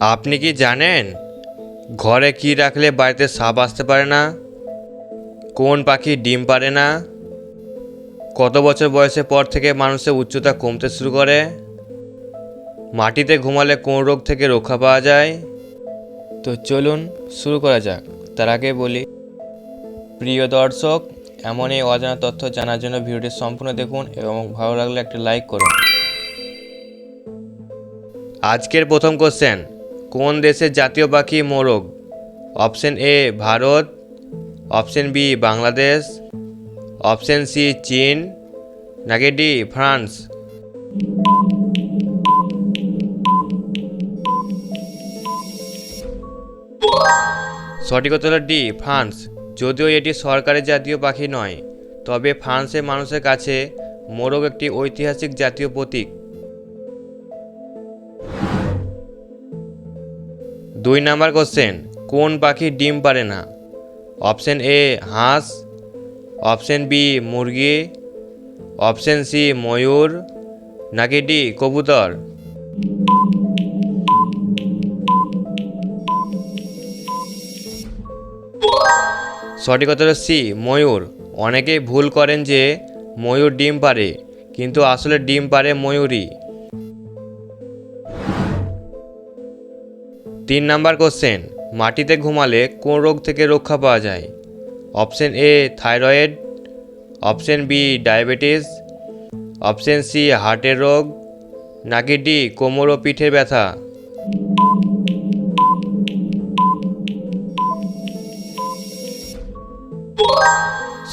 আপনি কি জানেন ঘরে কি রাখলে বাড়িতে সাপ আসতে পারে না? কোন পাখি ডিম পারে না? কত বছর বয়সের পর থেকে মানুষের উচ্চতা কমতে শুরু করে? মাটিতে ঘুমালে কোন রোগ থেকে রক্ষা পাওয়া যায়? তো চলুন শুরু করা যাক। তার আগে বলি, প্রিয় দর্শক এমন এই অজানা তথ্য জানার জন্য ভিডিওটি সম্পূর্ণ দেখুন এবং ভালো লাগলে একটা লাইক করুন। আজকের প্রথম কোশ্চেন কোন দেশের জাতীয় পাখি মোরগ? Option A, Bharat. Option B, Bangladesh. Option C, চীন। নাকি ডি, ফ্রান্স? সঠিক উত্তর ডি, ফ্রান্স। যদিও এটি সরকারি জাতীয় পাখি নয়, তবে ফ্রান্সের মানুষের কাছে মোরগ একটি ঐতিহাসিক জাতীয় প্রতীক। দুই নাম্বার কোশ্চেন কোন পাখি ডিম পারে না? অপশন এ হাঁস। অপশন বি মুরগি। অপশন সি ময়ূর। নাকি ডি কবুতর? সঠিক হলো সি ময়ূর। অনেকেই ভুল করেন যে ময়ূর ডিম পারে, কিন্তু আসলে ডিম পারে ময়ূরই। তিন নাম্বার কোশ্চেন, মাটিতে ঘুমালে কোন রোগ থেকে রক্ষা পাওয়া যায়? Option A, thyroid, option B, diabetes, option C, হার্টের রোগ, নাকি ডি, কোমর ও পিঠের ব্যথা?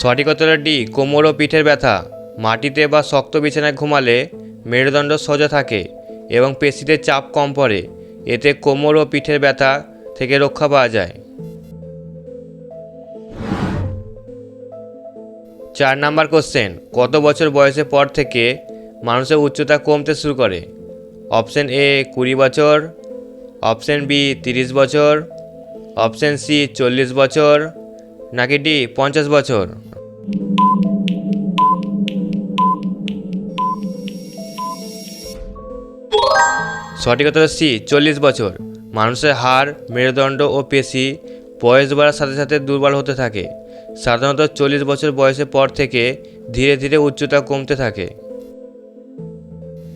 সঠিক ডি, কোমর ও পিঠের ব্যথা। মাটিতে বা শক্ত বিছানায় ঘুমালে মেরুদণ্ড সোজা থাকে এবং পেশিতে চাপ কম পড়ে। এতে কোমর ও পিঠের ব্যথা থেকে রক্ষা পাওয়া যায়। চার নাম্বার কোশ্চেন, কত বছর বয়সের পর থেকে মানুষের উচ্চতা কমতে শুরু করে? অপশন এ, কুড়ি বছর, অপশন বি, তিরিশ বছর, অপশন সি, চল্লিশ বছর, নাকি ডি, পঞ্চাশ বছর? সঠিক উত্তর সি, চল্লিশ বছর। মানুষের হাড়, মেরুদণ্ড ও পেশি বয়স বাড়ার সাথে সাথে দুর্বল হতে থাকে। সাধারণত চল্লিশ বছর বয়সের পর থেকে ধীরে ধীরে উচ্চতা কমতে থাকে।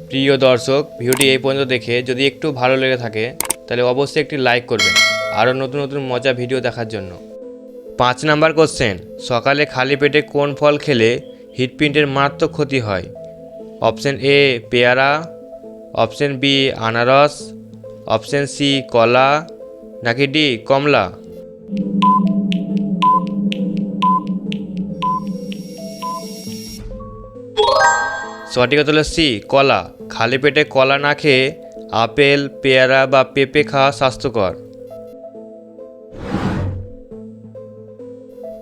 প্রিয় দর্শক, ভিডিওটি এই পর্যন্ত দেখে যদি একটু ভালো লেগে থাকে, তাহলে অবশ্যই একটি লাইক করবেন। আরও নতুন নতুন মজা ভিডিও দেখার জন্য। পাঁচ নাম্বার কোশ্চেন, সকালে খালি পেটে কোন ফল খেলে হৃৎপিণ্ডের মারাত্মক ক্ষতি হয়? অপশন এ, পেয়ারা। অপশন বি, আনারস। অপশন সি, কলা। নাকি ডি, কমলা। সঠিক হলো সি, কলা। খালি পেটে কলা না খেয়ে আপেল, পেয়ারা বা পেঁপে খাওয়া স্বাস্থ্যকর।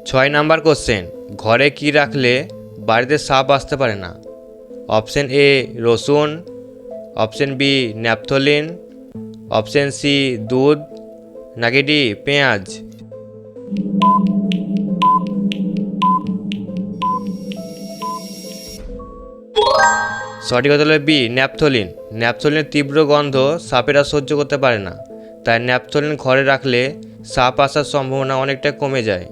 ছয় নাম্বার কোশ্চেন, ঘরে কি রাখলে বাড়িতে সাপ আসতে পারে না? অপশন এ, রসুন। Option B, naphthalene. Option C, দুধ। নাকি ডি পেঁয়াজ। সঠিক কথা হলো বি, ন্যাপথলিন। ন্যাপথলিনের তীব্র গন্ধ সাপেরা সহ্য করতে পারে না। তাই ন্যাপথলিন ঘরে রাখলে সাপ আসার সম্ভাবনা অনেকটা কমে যায়।